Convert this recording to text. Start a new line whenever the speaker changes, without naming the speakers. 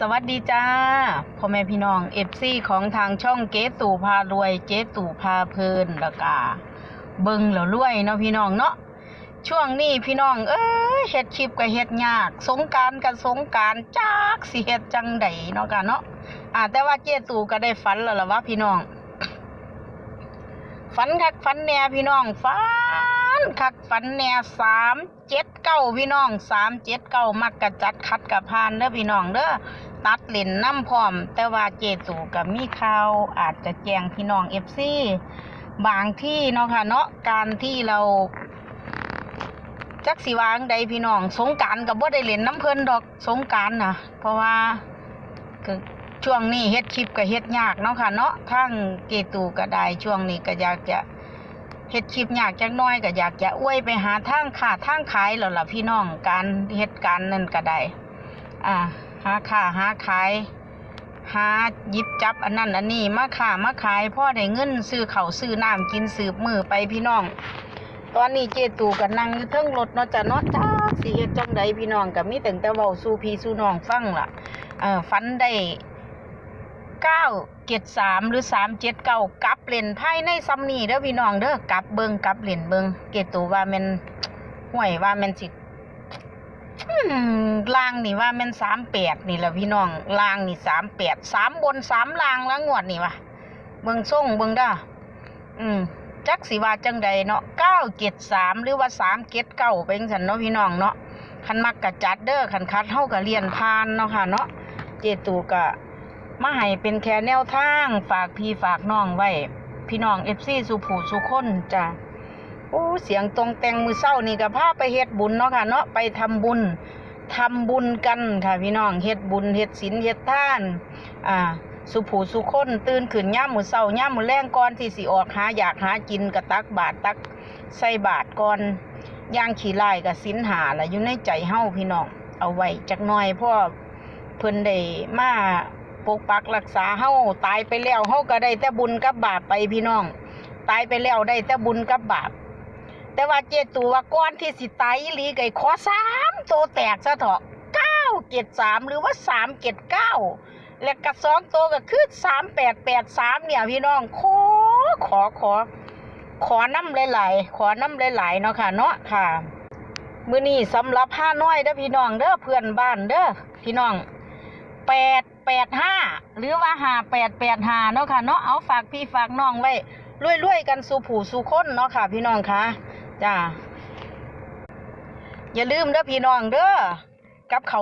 สวัสดีจ้าพ่อแม่พี่น้องเอฟซีของทางช่องเจ๊ตู่พารวยเจ๊ตู่พาเพลินล้วก็เบิงแล้วรวยเนาะพี่น้องเนาะช่วงนี้พี่น้อง เอ้ยเฮ็ดคลิปก็เฮ็ดยาก สงการกับสงการจากสิเฮ็ดจังใดเนาะกันเนาะอ่าแต่ว่าเจ๊ตู่ก็ได้ฝันแล้วล่ะว่าพี่น้องฝันคักฝันแน่พี่น้องฝันคักฝันแน่สามเจ็ด เก้าพี่น้องสามเจ็ดเก้ามักกะจัดคัดกะพานเด้อพี่น้องเด้อตัดเล่นน้ำพร้อม แต่ว่าเจตูกับมีข่าวอาจจะแจ้งพี่น้องเอฟซีบางที่เนาะค่ะเนาะการที่เราจักสิวางใดพี่น้อง สงการกับบ่ได้เล่นน้ำเพิ่นดอกสงการนะเพราะว่าคือช่วงนี้เฮ็ดคลิปก็เฮ็ดยากเนาะค่ะเนาะทั้งเกตูก็ได้ช่วงนี้ก็อยากจะ เฮ็ดคลิปยากจักน้อยก็อยากจะอวยไปหาทางค้าทางขายแล้วล่ะพี่น้องการเฮ็ดการนั่นก็ได้อ่าหาค้าหาขายหาหยิบจับอันนั้นอันนี้มาค้ามาขายพ่อได้เงินซื้อเขาซื้อน้ำกินสืบมือไปพี่น้อง ตอนนี้เจตูก็นั่งอยู่เทิงรถเนาะจ้ะเนาะจ้าสิเฮ็ดจังใดพี่น้องก็มีแต่แต่เว้าสู่พี่สู่น้องฟังล่ะเอ่อฝันได้ เก้าเจ็ดสามหรือสามเจ็ดเก้ากลับเล่นภายในซ้ำนี่เด้อพี่น้องเด้อกลับเบิงกลับเล่นเบิงเกตูว่ามันห่วยว่ามันสิอืมลางนี่ว่ามันสามแปดนี่แหละพี่น้องลางนี่สามแปดสามบนสามลางแล้วงวดนี่วะเบิงส่งเบิงเด้ออืมจักสิว่าจังใดเนาะเก้าเจ็ดสามหรือว่าสามเจ็ดเก้าเป็นสันเนาะพี่น้องเนาะคันมักกะจัดเด้อคันคัดเฮาก็เรียนพานเนาะค่ะเนาะเจตูก็ มาให้เป็นแค่แนวทางฝากพี่ฝากน้องไว้ พี่น้องเอฟซีสุผูสุคนจ้ะโอ้เสียงตรงแตงมือเศร้านี่ก็พาไปเฮ็ดบุญเนาะค่ะเนาะไปทำบุญทำบุญกันค่ะพี่น้องเฮ็ดบุญเฮ็ดศีลเฮ็ดทาน อ่า สุผูสุคนตื่นขึ้นย่ามมือเศร้าย่ามมือแรงก่อนที่สิออกหาอยากหากินกะตักบาทตักใส่บาทก่อนย่างขี้ลายกับสินหาละอยู่ในใจเฮาพี่น้องเอาไว้จักหน่อยพ่อเพิ่นได้มา ปกปักรักษาเฮาตายไปแล้วเฮาก็ได้แต่บุญกับบาปไปพี่น้อง ตายไปแล้วได้แต่บุญกับบาป แต่ว่าเจตูว่าก่อนที่สิตายอีหลีไก่ขอสามโตแตกซะเถอะเก้าเจ็ดสามหรือว่าสามเจ็ดเก้าและกระสองตัวก็คือสามแปดแปดสามเนี่ยพี่น้องขอขอขอ ขอน้ำหลายๆขอน้ำหลายๆเนาะค่ะเนาะค่ะมื้อนี้สำหรับห้าน้อยเด้อพี่น้องเด้อเพื่อนบ้านเด้อพี่น้องแปด แปดห้าหรือว่าห้าแปดแปดห้าเนาะค่ะเนาะเอาฝากพี่ฝากน้องไว้รวยๆกันสู่ผู้สู่คนเนาะค่ะ พี่น้องค่ะจ้าอย่าลืมเด้อพี่น้องเด้อกับเขา